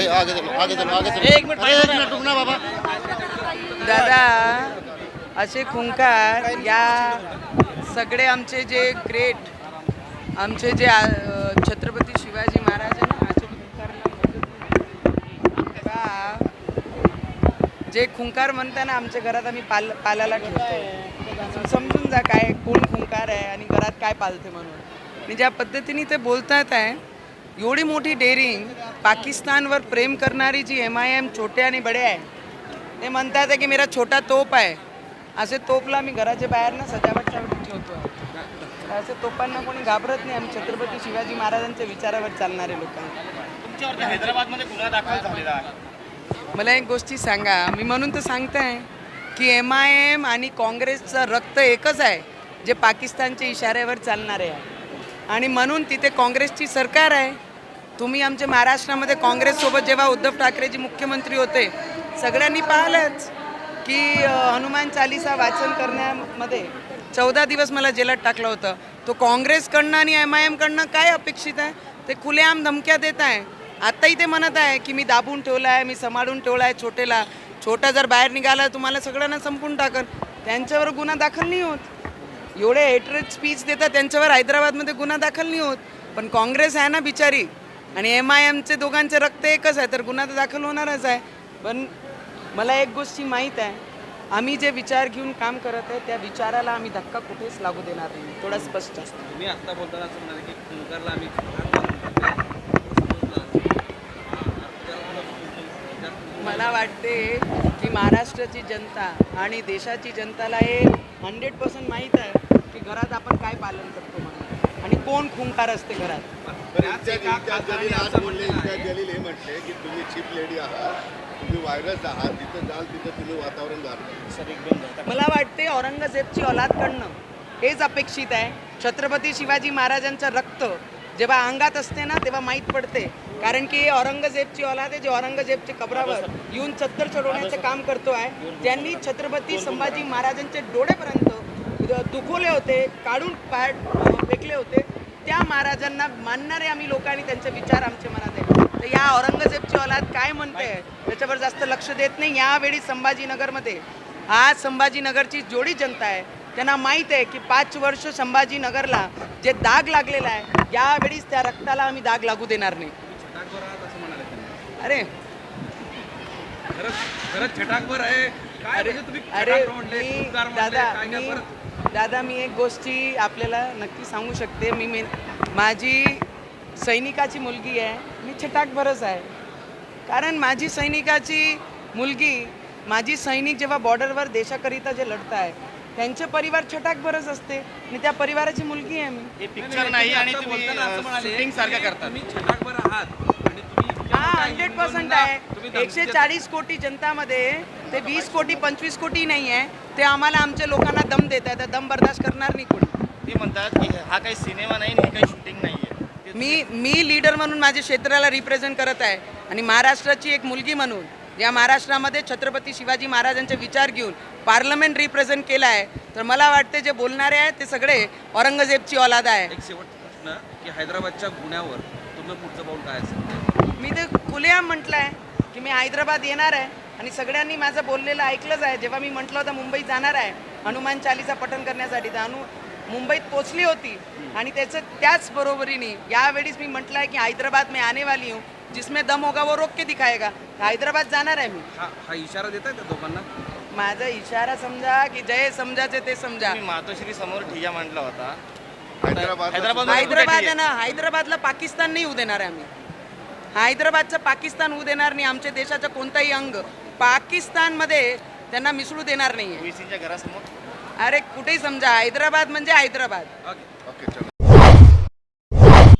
भाई आगे चलो आगे चलो आगे चलो। एक मिनट एक मिनट रुकना बाबा। दादा असे खुंकार या सगळे आमचे जे ग्रेट आमचे जे छत्रपती शिवाजी महाराज ना जे खुंकार म्हणताना आमच्या घरात आम्ही पाल पालाला ठेवतो. समजून जा काय कोण खुंकार आहे आणि घरात काय पालते म्हणून. आणि ज्या पद्धतीने ते बोलतात आहे. एवढी मोठी डेअरिंग पाकिस्तानवर प्रेम करणारी जी एम आय एम छोटे आणि बडे आहे ते म्हणतात आहे की मेरा छोटा तोप आहे. असे तोपला मी घराच्या बाहेर ना सजावटसाठी ठेवतो असे तोपांना कोणी घाबरत नाही आम्ही छत्रपती शिवाजी महाराजांच्या विचारावर चालणारे लोक हैदराबादमध्ये गुन्हा दाखल झालेला आहे. मला एक गोष्टी सांगा. मी म्हणून तर सांगताय की एम आय एम आणि काँग्रेसचं रक्त एकच आहे जे पाकिस्तानच्या इशाऱ्यावर चालणारे आहे. आणि म्हणून तिथे काँग्रेसची सरकार आहे. तुम्ही आमच्या महाराष्ट्रामध्ये काँग्रेससोबत जेव्हा उद्धव ठाकरेजी मुख्यमंत्री होते सगळ्यांनी पाहिलंच की हनुमान चालिसा वाचन करण्यामध्ये चौदा दिवस मला जेलात टाकलं होतं. तो काँग्रेसकडनं आणि एम आय एमकडनं काय अपेक्षित आहे? ते खुलेआम धमक्या देत आहे. आत्ताही ते म्हणत आहे की मी दाबून ठेवला आहे मी सांभाळून ठेवला आहे छोटेला. छोटा जर बाहेर निघाला तुम्हाला सगळ्यांना संपून टाकल त्यांच्यावर गुन्हा दाखल नाही होत. एवढे हेटरेट स्पीच देतात त्यांच्यावर हैदराबादमध्ये गुन्हा दाखल नाही होत. पण काँग्रेस आहे ना बिचारी. आणि एम आय एमचे दोघांचे रक्त एकच आहे तर गुन्हा तर दाखल होणारच आहे. पण मला एक गोष्टी माहीत आहे. आम्ही जे विचार घेऊन काम करत आहे त्या विचाराला आम्ही धक्का कुठेच लागू देणार नाही. थोडं स्पष्ट असतं. तुम्ही आत्ता बोलताना असं म्हणाले की खुंकारला आम्ही. मला वाटते की महाराष्ट्राची जनता आणि देशाची जनताला हे हंड्रेड पर्सेंट माहीत आहे. की घरात आपण काय पालन करतो म्हणून? आणि कोण खुंकार असते घरात? पण इम्तियाज इम्तियाज जलील आज बोलले इम्तियाज जलील हे म्हटले की तुम्ही चीफ लेडी आहात तुम्ही व्हायरस आहात जिथं जाल तिथं तुम्ही वातावरण गारता सर मला वाटते औरंगजेबची औलादकडनं हेच अपेक्षित आहे. छत्रपती शिवाजी महाराजांचं रक्त जेव्हा अंगात असते ना तेव्हा माहीत पडते. कारण की हे औरंगजेबची औलाद आहे जे औरंगजेबच्या कबरावर येऊन चत्तर चढवण्याचं काम करतो आहे त्यांनी छत्रपती संभाजी महाराजांचे डोळेपर्यंत दुखवले होते काढून अं, फेकले होते. त्या महाराजांना मानणारे आम्ही लोकांनी त्यांचे विचार आमच्या मनात आहे तर या औरंगजेबची औलाद काय म्हणते त्याच्यावर जास्त लक्ष देत नाही. यावेळी संभाजीनगरमध्ये आज संभाजीनगरची जेवढी जनता आहे. त्यांना माहीत आहे की पाच वर्ष संभाजीनगरला जे दाग लागलेला आहे यावेळीच त्या रक्ताला आम्ही दाग लागू देणार नाही. अरे. खरंच खरंच छटाकभर आहे. अरे म्हणजे अरे मी दादा मी दादा मी एक गोष्टी आपल्याला नक्की सांगू शकते. मी मी माझी सैनिकाची मुलगी आहे. मी छटाकभरच आहे. कारण माझी सैनिकाची मुलगी माझी सैनिक जेव्हा बॉर्डरवर देशाकरिता जे लढत आहे त्यांचे परिवार छटाकभरच असते. आणि त्या परिवाराची मुलगी आहे मी. हे पिक्चर नाही आणि तुम्ही शूटिंग सारखं तुम्ही छटाकभर आहात आणि तुम्ही इतक्या हा मोठ्या हंड्रेड पर्सेंट आहे. एकशे. चाळीस कोटी जनतामध्ये ते वीस कोटी पंचवीस कोटी नाही आहे. ते आम्हाला आमच्या लोकांना दम देत आहे तर दम बर्दाश्त करणार नाही कोणी. ते म्हणतात की हा काही सिनेमा नाही आणि हे काही शूटिंग नाही आहे. मी मी लीडर म्हणून माझ्या क्षेत्राला रिप्रेझेंट करत आहे. आणि महाराष्ट्राची एक मुलगी म्हणून या महाराष्ट्रामध्ये छत्रपती शिवाजी महाराजांचे विचार घेऊन पार्लमेंट रिप्रेझेंट केलं आहे. तर मला वाटते जे बोलणारे आहेत ते सगळे औरंगजेबची औलाद आहे. एक शेवटचा प्रश्न की हैदराबादच्या गुन्ह्यावर तुमचं पुढचं पाऊल काय असेल? मी ते खुलेआम म्हटलं आहे की मी हैदराबाद येणार आहे आणि सगळ्यांनी माझं बोललेलं ऐकलंच आहे. जेव्हा मी म्हटलं होतं मुंबईत जाणार आहे हनुमान चालीसा पठण करण्यासाठी तर मुंबईत पोचली होती. आणि त्याचं त्याच बरोबरीने यावेळीस मी म्हटलं आहे की हैदराबाद में आने वाली हूँ जिसमें दम होगा वो रोक के दिखाएगा. हैदराबाद जाणार आहे मी. हा हा इशारा देत आहे त्या दोघांना? माझा इशारा समजा की जय समजाचे ते समजा. मातोश्री समोर ठिया मांडला होता. हैदराबाद हैदराबाद हैदराबाद आहे ना हैदराबादला पाकिस्तान नाही येऊ देणार आहे आम्ही. हैदराबादचं पाकिस्तान होऊ देणार नाही आमच्या देशाचं कोणताही अंग. पाकिस्तानमध्ये त्यांना मिसळू देणार नाही घरासमोर? अरे कुठेही समजा हैदराबाद म्हणजे हैदराबाद. ओके ओके चलो.